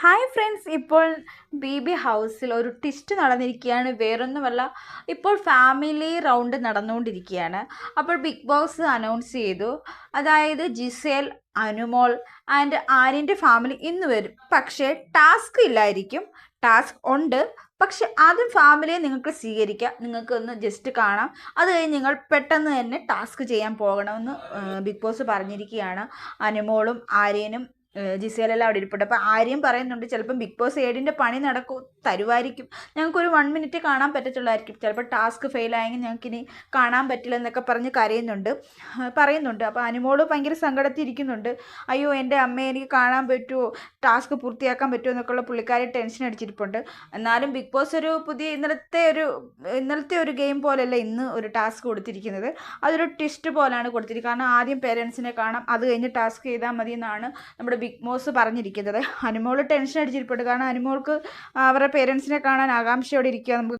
Hi friends ഇപ്പോൾ B B ഹൗസിൽ ഒരു ട്വിസ്റ്റ് നടന്നിരിക്കുകയാണ്. വേറൊന്നുമല്ല ഇപ്പോൾ ഫാമിലി റൗണ്ട് നടന്നുകൊണ്ടിരിക്കുകയാണ്. അപ്പോൾ ബിഗ് ബോസ് അനൗൺസ് ചെയ്തു. അതായത് ജിസേൽ അനുമോൾ ആൻഡ് ആര്യന്റെ ഫാമിലി ഇന്ന് വരും. പക്ഷേ ടാസ്ക് ഇല്ലായിരിക്കും. ടാസ്ക് ഉണ്ട്. പക്ഷെ ആദ്യം ഫാമിലിയെ നിങ്ങൾക്ക് സ്വീകരിക്കാം. നിങ്ങൾക്ക് ഒന്ന് ജസ്റ്റ് കാണാം. അത് കഴിഞ്ഞ് നിങ്ങൾ പെട്ടെന്ന് തന്നെ ടാസ്ക് ചെയ്യാൻ പോകണമെന്ന് ബിഗ് ബോസ് പറഞ്ഞിരിക്കുകയാണ്. അനുമോളും ആര്യനും ജിസേലെല്ലാം അവിടെ ഇരിപ്പുണ്ട്. അപ്പോൾ ആര്യം പറയുന്നുണ്ട് ചിലപ്പം ബിഗ് ബോസ് ഏടിന്റെ പണി നടക്കും തരുമായിരിക്കും. ഞങ്ങൾക്കൊരു വൺ മിനിറ്റ് കാണാൻ പറ്റത്തുള്ളായിരിക്കും. ചിലപ്പോൾ ടാസ്ക് ഫെയിലായെങ്കിൽ ഞങ്ങൾക്കിനി കാണാൻ പറ്റില്ല എന്നൊക്കെ പറഞ്ഞ് കരയുന്നുണ്ട്. പറയുന്നുണ്ട്. അപ്പോൾ അനുമോൾ ഭയങ്കര സങ്കടത്തിൽ ഇരിക്കുന്നുണ്ട്. അയ്യോ എന്റെ അമ്മയെ എനിക്ക് കാണാൻ പറ്റുമോ ടാസ്ക് പൂർത്തിയാക്കാൻ പറ്റുമോ എന്നൊക്കെയുള്ള പുള്ളിക്കാരി ടെൻഷൻ അടിച്ചിരിപ്പുണ്ട്. എന്നാലും ബിഗ് ബോസ് ഒരു പുതിയ ഇന്നലത്തെ ഒരു ഇന്നലത്തെ ഒരു ഗെയിം പോലെയല്ല ഇന്ന് ഒരു ടാസ്ക് കൊടുത്തിരിക്കുന്നത്. അതൊരു ട്വിസ്റ്റ് പോലാണ് കൊടുത്തിരിക്കുന്നത്. കാരണം ആദ്യം പേരൻസിനെ കാണാം അത് കഴിഞ്ഞ് ടാസ്ക് ചെയ്താൽ മതി എന്നാണ് നമ്മുടെ ബിഗ് ബോസ് പറഞ്ഞിരിക്കുന്നത്. അനുമോൾ ടെൻഷൻ അടിച്ചിരിപ്പുണ്ട്. കാരണം അനുമോൾക്ക് അവരുടെ പേരൻസിനെ കാണാൻ ആകാംക്ഷയോടെ ഇരിക്കുക നമുക്ക്